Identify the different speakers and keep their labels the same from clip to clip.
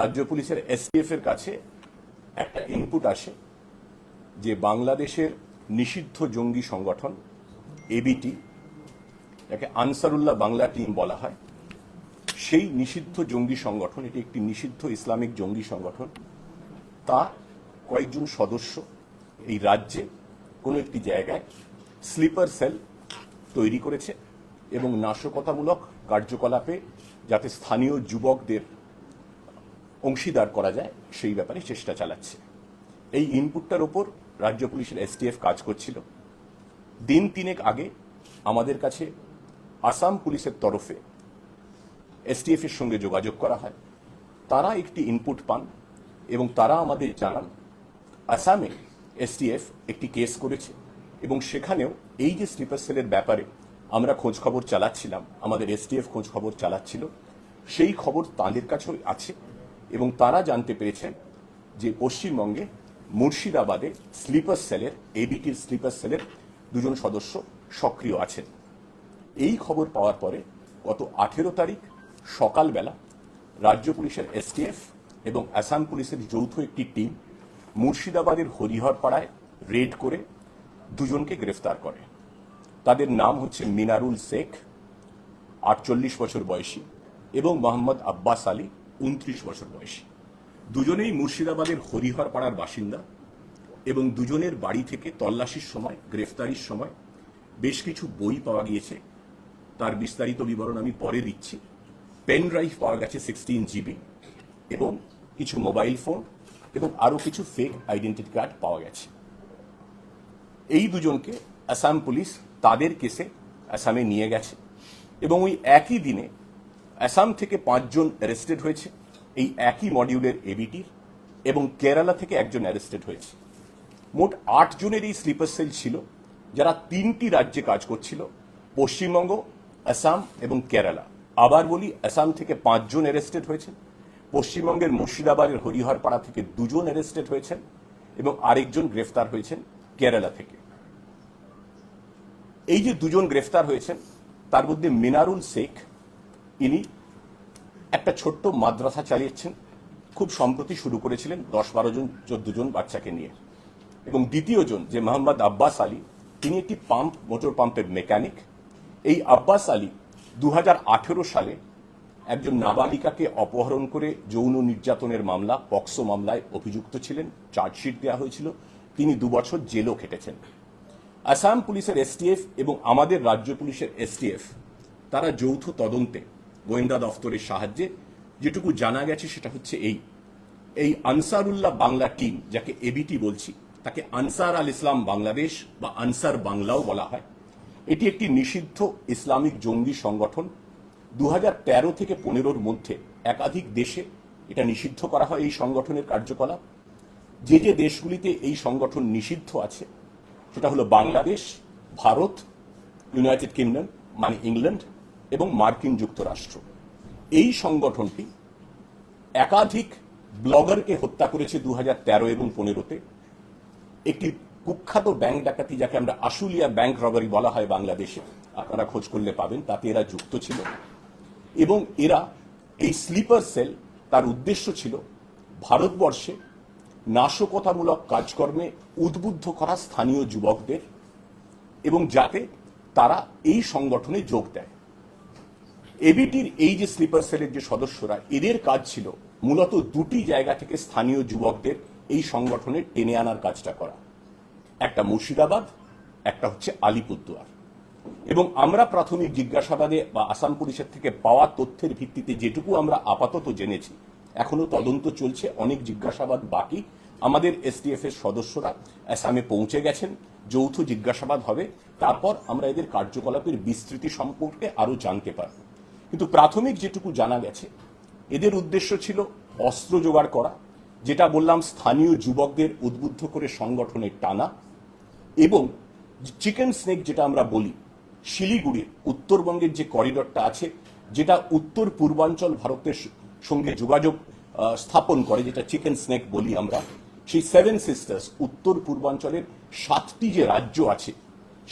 Speaker 1: রাজ্য পুলিশের এসটিএফ এর কাছে একটা ইনপুট আসে যে বাংলাদেশের নিষিদ্ধ জঙ্গি সংগঠন এবিটি যাকে আনসারুল্লাহ বাংলা টিম বলা হয়, সেই নিষিদ্ধ জঙ্গি সংগঠন, এটি একটি নিষিদ্ধ ইসলামিক জঙ্গি সংগঠন, তা কয়েকজন সদস্য এই রাজ্যে কোনো একটি জায়গায় স্লিপার সেল তৈরি করেছে এবং নাশকতামূলক কার্যকলাপে যাতে স্থানীয় যুবকদের অংশীদার করা যায়, সেই ব্যাপারে চেষ্টা চালাচ্ছে। এই ইনপুটটার ওপর রাজ্য পুলিশের এসটিএফ কাজ করছিল। দিন তিনেক আগে আমাদের কাছে আসাম পুলিশের তরফে এসটিএফ এর সঙ্গে যোগাযোগ করা হয়। তারা একটি ইনপুট পান এবং তারা আমাদের জানান, আসামে এসটিএফ একটি কেস করেছে এবং সেখানেও এই যে স্লিপার সেলের ব্যাপারে আমরা খোঁজ খবর চালাচ্ছিলাম, আমাদের এসটিএফ খোঁজ খবর চালাচ্ছিল, সেই খবর তাদের কাছেও আছে। এবং তারা জানতে পেরেছেন যে পশ্চিমবঙ্গে মুর্শিদাবাদে স্লিপার সেলের, এবিটির স্লিপার সেলের দুজন সদস্য সক্রিয় আছেন। এই খবর পাওয়ার পরে গত আঠেরো তারিখ সকালবেলা রাজ্য পুলিশের এসটিএফ এবং আসাম পুলিশের যৌথ একটি টিম মুর্শিদাবাদের হরিহরপাড়ায় রেড করে দুজনকে গ্রেফতার করে। তাদের নাম হচ্ছে মিনারুল শেখ, আটচল্লিশ বছর বয়সী, এবং মোহাম্মদ আব্বাস আলী উনত্রিশ বছর বয়সী। দুজনেই মুর্শিদাবাদের হরিহরপাড়ার বাসিন্দা এবং দুজনের বাড়ি থেকে তল্লাশির সময়, গ্রেফতারির সময় বেশ কিছু বই পাওয়া গিয়েছে। তার বিস্তারিত বিবরণ আমি পরে দিচ্ছি। পেন ড্রাইভ পাওয়া গেছে সিক্সটিন জিবি এবং কিছু মোবাইল ফোন এবং আরও কিছু ফেক আইডেন্টিটি কার্ড পাওয়া গেছে। এই দুজনকে আসাম পুলিশ তাদের কেসে আসামে নিয়ে গেছে এবং ওই একই দিনে আসাম থেকে পাঁচজন অ্যারেস্টেড হয়েছে। এই একই মডিউলের এবিটির এবং কেরালা থেকে একজন অ্যারেস্টেড হয়েছে। মোট আট জনের এই স্লিপার সেল ছিল, যারা তিনটি রাজ্যে কাজ করছিল, পশ্চিমবঙ্গ, আসাম এবং কেরালা। আবার বলি, আসাম থেকে পাঁচজন অ্যারেস্টেড হয়েছেন। পশ্চিমবঙ্গের মুর্শিদাবাদের হরিহরপাড়া থেকে দুজন অ্যারেস্টেড হয়েছেন এবং আরেকজন গ্রেফতার হয়েছেন কেরালা থেকে। এই যে দুজন গ্রেফতার হয়েছেন, তার মধ্যে মিনারুল শেখ ইনি একটা ছোট্ট মাদ্রাসা চালিয়েছেন, খুব সম্প্রতি শুরু করেছিলেন দশ বারো জন, চোদ্দ জন বাচ্চাকে নিয়ে। এবং দ্বিতীয় জন, যে মোহাম্মদ আব্বাস আলী, তিনি একটি পাম্প, মোটর পাম্পের মেকানিক। এই আব্বাস আলী দু হাজার আঠেরো সালে একজন নাবালিকাকে অপহরণ করে যৌন নির্যাতনের মামলা, পক্সো মামলায় অভিযুক্ত ছিলেন, চার্জশিট দেওয়া হয়েছিল, তিনি দুবছর জেলও খেটেছেন। আসাম পুলিশের এসটিএফ এবং আমাদের রাজ্য পুলিশের এসটিএফ তারা যৌথ তদন্তে গোয়েন্দা দফতরের সাহায্যে যেটুকু জানা গেছে সেটা হচ্ছে এই। এই আনসারুল্লাহ বাংলা টিম, যাকে এবিটি বলছি, তাকে আনসার আল ইসলাম বাংলাদেশ বা আনসার বাংলাও বলা হয়। এটি একটি নিষিদ্ধ ইসলামিক জঙ্গি সংগঠন। দু হাজার তেরো থেকে পনেরোর মধ্যে একাধিক দেশে এটা নিষিদ্ধ করা হয় এই সংগঠনের কার্যকলাপ। যে যে দেশগুলিতে এই সংগঠন নিষিদ্ধ আছে, সেটা হলো বাংলাদেশ, ভারত, ইউনাইটেড কিংডম মানে ইংল্যান্ড এবং মার্কিন যুক্তরাষ্ট্র। এই সংগঠনটি একাধিক ব্লগারকে হত্যা করেছে দু তেরো এবং পনেরোতে। একটি কুখ্যাত ব্যাংক ডাকাতি যাকে আমরা আশুলিয়া ব্যাংক রবারি বলা হয় বাংলাদেশে, আপনারা খোঁজ করলে পাবেন, তাতে এরা যুক্ত ছিল। এবং এরা এই স্লিপার সেল তার উদ্দেশ্য ছিল ভারতবর্ষে নাশকতামূলক কাজকর্মে উদ্বুদ্ধ করা স্থানীয় যুবকদের এবং যাতে তারা এই সংগঠনে যোগ দেয়। এবিটির এই যে স্লিপার সেলের যে সদস্যরা, এদের কাজ ছিল মূলত দুটি জায়গা থেকে স্থানীয় যুবকদের এই সংগঠনে টেনে আনার কাজটা করা। একটা মুর্শিদাবাদ, একটা হচ্ছে আলিপুরদুয়ার। এবং আমরা প্রাথমিক জিজ্ঞাসাবাদে বা আসাম পুলিশের থেকে পাওয়া তথ্যের ভিত্তিতে যেটুকু আমরা আপাতত জেনেছি, এখনও তদন্ত চলছে, অনেক জিজ্ঞাসাবাদ বাকি। আমাদের এসটিএফ এর সদস্যরা আসামে পৌঁছে গেছেন, যৌথ জিজ্ঞাসাবাদ হবে। তারপর আমরা এদের কার্যকলাপের বিস্তৃতি সম্পর্কে আরও জানতে পারব। কিন্তু প্রাথমিক যেটুকু জানা গেছে, এদের উদ্দেশ্য ছিল অস্ত্র জোগাড় করা, যেটা বললাম স্থানীয় যুবকদের উদ্বুদ্ধ করে সংগঠনের টানা, এবং চিকেন স্নেক যেটা আমরা বলি, শিলিগুড়ির উত্তরবঙ্গের যে করিডরটা আছে, যেটা উত্তর পূর্বাঞ্চল ভারতের সঙ্গে যোগাযোগ স্থাপন করে, যেটা চিকেন স্নেক বলি আমরা, সেই সেভেন সিস্টার্স উত্তর পূর্বাঞ্চলের সাতটি যে রাজ্য আছে,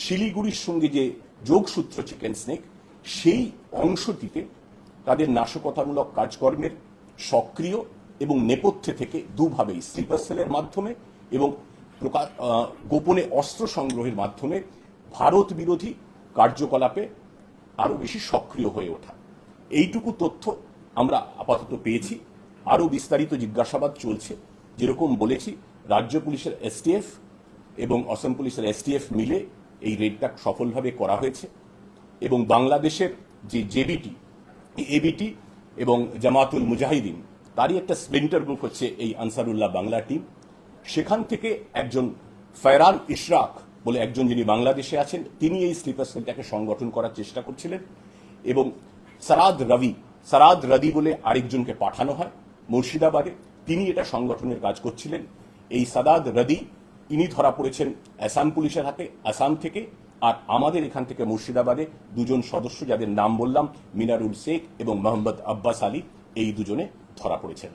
Speaker 1: শিলিগুড়ির সঙ্গে যে যোগসূত্র চিকেন স্নেক সেই অংশটিতে তাদের নাশকতামূলক কাজকর্মের সক্রিয় এবং নেপথ্যে থেকে দুভাবেই স্লিপার সেলের মাধ্যমে এবং গোপনে অস্ত্র সংগ্রহের মাধ্যমে ভারত বিরোধী কার্যকলাপে আরও বেশি সক্রিয় হয়ে ওঠা। এইটুকু তথ্য আমরা আপাতত পেয়েছি। আরও বিস্তারিত জিজ্ঞাসাবাদ চলছে। যেরকম বলেছি, রাজ্য পুলিশের এসটিএফ এবং অসম পুলিশের এসটিএফ মিলে এই রেডটা সফলভাবে করা হয়েছে। এবং বাংলাদেশের যে জেবিটি, এবিটি এবং জামাতুল মুজাহিদিন, তারই একটা স্প্লিন্টার গ্রুপ হচ্ছে এই আনসারুল্লাহ বাংলা টিম। সেখান থেকে একজন ফয়রান ইশরাক বলে একজন যিনি বাংলাদেশে আছেন, তিনি এই স্লিপার সেলটাকে সংগঠন করার চেষ্টা করছিলেন এবং সারাদ রবি, সারাদ রদি বলে আরেকজনকে পাঠানো হয় মুর্শিদাবাদে। তিনি এটা সংগঠনের কাজ করছিলেন। এই সাদাদ রদি ইনি ধরা পড়েছেন আসাম পুলিশের হাতে। আসাম থেকে আর আমাদের এখান থেকে মুর্শিদাবাদে দুজন সদস্য যাদের নাম বললাম, মিনারুল শেখ এবং মোহাম্মদ আব্বাস আলী, এই দুজনে ধরা পড়েছেন।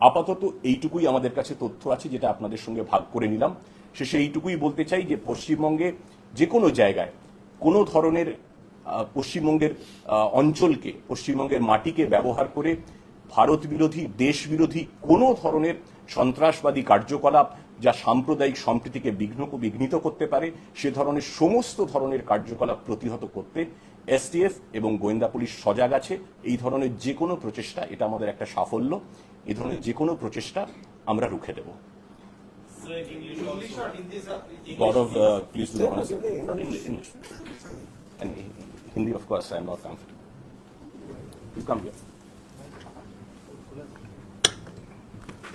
Speaker 1: আপাতত এইটুকুই আমাদের কাছে তথ্য আছে যেটা আপনাদের সঙ্গে ভাগ করে নিলাম। শেষে এইটুকুই বলতে চাই যে পশ্চিমবঙ্গে যে কোনো জায়গায় কোনো ধরনের পশ্চিমবঙ্গের অঞ্চলকে, পশ্চিমবঙ্গের মাটিকে ব্যবহার করে ভারত বিরোধী দেশ বিরোধী কোনো ধরনের সন্ত্রাসবাদী কার্যকলাপ যা সাম্প্রদায়িক সম্প্রীতিকে বিঘ্ন বিঘ্নিত করতে পারে সে ধরনের সমস্ত ধরনের কার্যকলাপ প্রতিহত করতে এসটিএফ এবং গোয়েন্দা পুলিশ সজাগ আছে। এই ধরনের যে কোনো প্রচেষ্টা এটা আমাদের একটা সাফল্য। এই ধরনের যে কোনো প্রচেষ্টা আমরা রুখে দেব। Uh.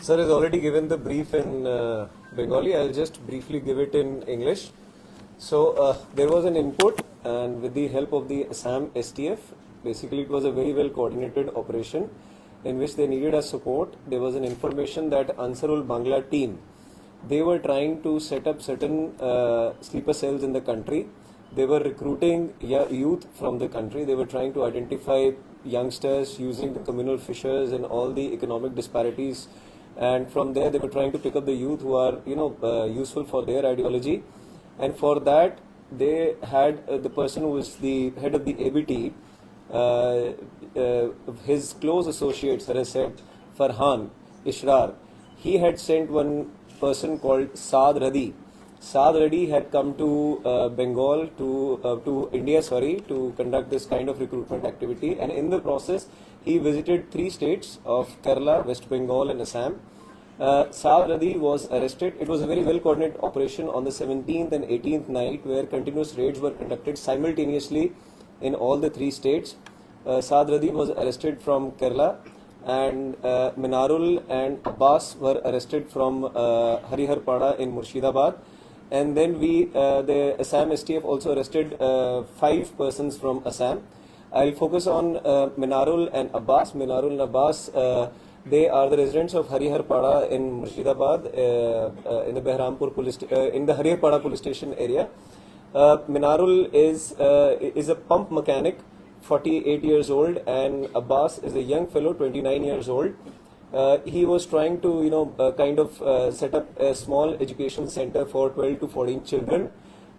Speaker 2: Sir has already given the brief in uh, Bengali. I'll just briefly give it in English. So uh, there was an input, and with the help of the Assam STF, basically it was a very well coordinated operation in which they needed a support. There was an information that Ansarul Bangla team, they were trying to set up certain uh, sleeper cells in the country. They were recruiting yo- youth from the country. They were trying to identify youngsters using the communal fissures and all the economic disparities. And from there, they were trying to pick up the youth who are, you know, uh, useful for their ideology. And for that, they had uh, the person who was the head of the ABT, uh, uh, his close associates Sir has said, Farhan Ishrar, he had sent one person called Saad Radi. Saad Radi had come to uh, Bengal, to uh, to India, sorry, to conduct this kind of recruitment activity. And in the process, he visited three states of Kerala, West Bengal, and Assam. Uh, Saad Radi was arrested. It was a very well coordinated operation on the 17th and 18th night, where continuous raids were conducted simultaneously in all the three states. Uh, Saad Radi was arrested from Kerala, and uh, Minarul and Abbas were arrested from uh, Harihar Pada in Murshidabad. And then we, uh, the Assam STF also arrested uh, five persons from Assam. I'll focus on uh, Minarul and Abbas. Minarul and Abbas, uh, they are the residents of Harihar Pada in Murshidabad, uh, uh, in the Behrampur police, in the Harihar Pada police station area. Minarul is is a pump mechanic, 48 years old, and Abbas is a young fellow, 29 years old. Uh, he was trying to, you know, uh, kind of uh, set up a small education center for 12 to 14 children,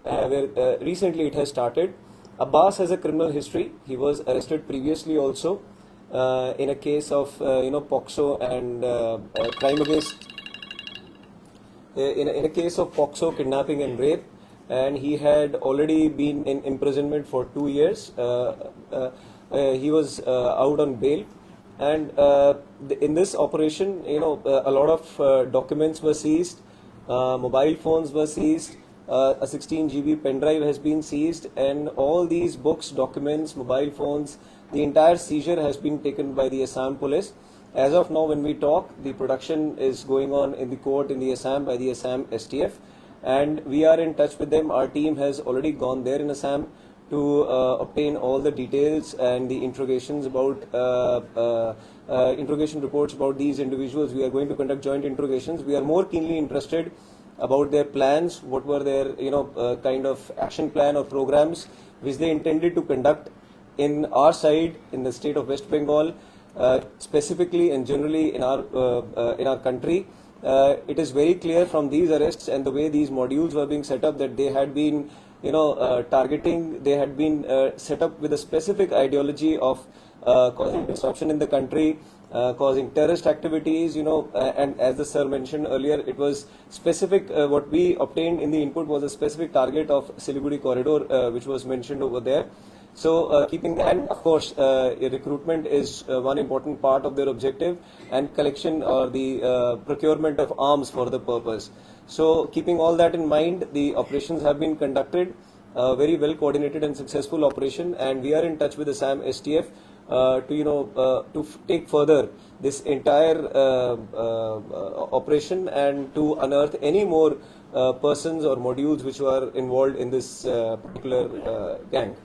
Speaker 2: uh, where uh, recently it has started. Abbas has a criminal history. He was arrested previously also uh, in a case of, you know, POXO and crime against in a, in a case of POXO kidnapping and rape, and he had already been in imprisonment for two years. He was out on bail, and uh, in this operation, you know, uh, a lot of uh, documents were seized, mobile phones were seized. A 16 GB pen drive has been seized, and all these books, documents, mobile phones, the entire seizure has been taken by the Assam police. As of now, when we talk, the production is going on in the court in the Assam by the Assam STF, and we are in touch with them. Our team has already gone there in Assam to uh, obtain all the details and the interrogations about uh, uh, interrogation reports about these individuals. We are going to conduct joint interrogations. We are more keenly interested about their plans, what were their you know uh, kind of action plan or programs which they intended to conduct in our side in the state of West Bengal, uh, specifically and generally in our uh, in our country. It is very clear from these arrests and the way these modules were being set up that they had been, you know, uh, targeting. They had been uh, set up with a specific ideology of uh, causing disruption in the country, uh, causing terrorist activities, you know, uh, and as the sir mentioned earlier, it was specific, uh, what we obtained in the input was a specific target of Siliguri corridor, which was mentioned over there. So, uh, keeping and of course, uh, recruitment is uh, one important part of their objective, and collection or the procurement of arms for the purpose. So, keeping all that in mind, the operations have been conducted, uh, very well coordinated and successful operation, and we are in touch with the SAM STF uh, to you know uh, to take further this entire uh, uh, operation and to unearth any more uh, persons or modules which were involved in this particular gang.